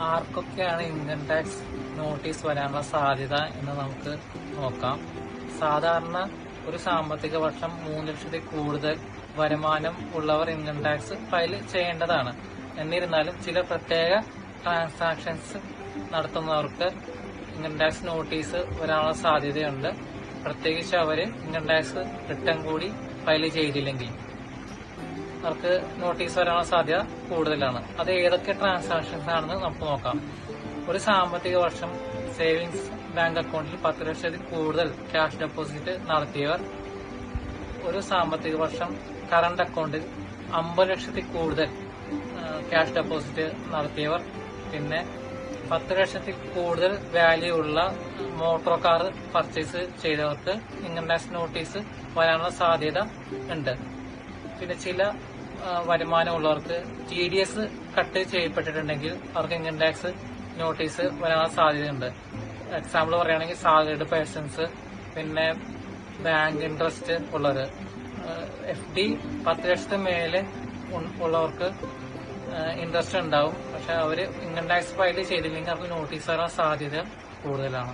ആർക്കൊക്കെയാണ് income tax notice വരാനുള്ള സാധ്യത എന്ന് നമുക്ക് നോക്കാം. സാധാരണ ഒരു സാമ്പത്തിക വർഷം മൂന്ന് ലക്ഷത്തിൽ കൂടുതൽ വരുമാനം ഉള്ളവർ ഇൻകം ടാക്സ് ഫയൽ ചെയ്യേണ്ടതാണ്. എന്നിരുന്നാലും ചില പ്രത്യേക ട്രാൻസാക്ഷൻസ് നടത്തുന്നവർക്ക് ഇൻകം ടാക്സ് നോട്ടീസ് വരാനുള്ള സാധ്യതയുണ്ട്. പ്രത്യേകിച്ച് അവർ ഇൻകം ടാക്സ് റിട്ടേൺ കൂടി ഫയൽ ചെയ്തില്ലെങ്കിൽ. അവർക്ക് നോട്ടീസ് വരാനുള്ള സാധ്യത കൂടുതലാണ്. അത് ഏതൊക്കെ ട്രാൻസാക്ഷൻസ് ആണെന്ന് നമുക്ക് നോക്കാം. ഒരു സാമ്പത്തിക വർഷം സേവിങ്സ് ബാങ്ക് അക്കൗണ്ടിൽ പത്ത് ലക്ഷത്തിൽ കൂടുതൽ ക്യാഷ് ഡെപ്പോസിറ്റ് നടത്തിയവർ ഒരു സാമ്പത്തിക വർഷം കറണ്ട് അക്കൗണ്ടിൽ അമ്പത് ലക്ഷത്തിൽ കൂടുതൽ ക്യാഷ് ഡെപ്പോസിറ്റ് നടത്തിയവർ പിന്നെ പത്ത് ലക്ഷത്തിൽ കൂടുതൽ വാല്യൂ ഉള്ള മോട്ടോർ കാർ പർച്ചേസ് ചെയ്തവർക്ക് ടാക്സ് നോട്ടീസ് വരാനുള്ള സാധ്യത ഉണ്ട്. പിന്നെ ചില വരുമാനമുള്ളവർക്ക് ടി ഡി എസ് കട്ട് ചെയ്യപ്പെട്ടിട്ടുണ്ടെങ്കിൽ അവർക്ക് ഇൻകം ടാക്സ് നോട്ടീസ് വരാൻ സാധ്യതയുണ്ട്. എക്സാമ്പിൾ പറയുകയാണെങ്കിൽ സാലറിഡ് പേഴ്സൺസ് പിന്നെ ബാങ്ക് ഇൻട്രസ്റ്റ് ഉള്ളവർ എഫ് ഡി പത്ത് ലക്ഷത്തിന് മേലെ ഉള്ളവർക്ക് ഇൻട്രസ്റ്റ് ഉണ്ടാവും. പക്ഷെ അവർ ഇൻകം ടാക്സ് ഫയൽ ചെയ്തില്ലെങ്കിൽ അവർക്ക് നോട്ടീസ് വരാൻ സാധ്യത കൂടുതലാണ്.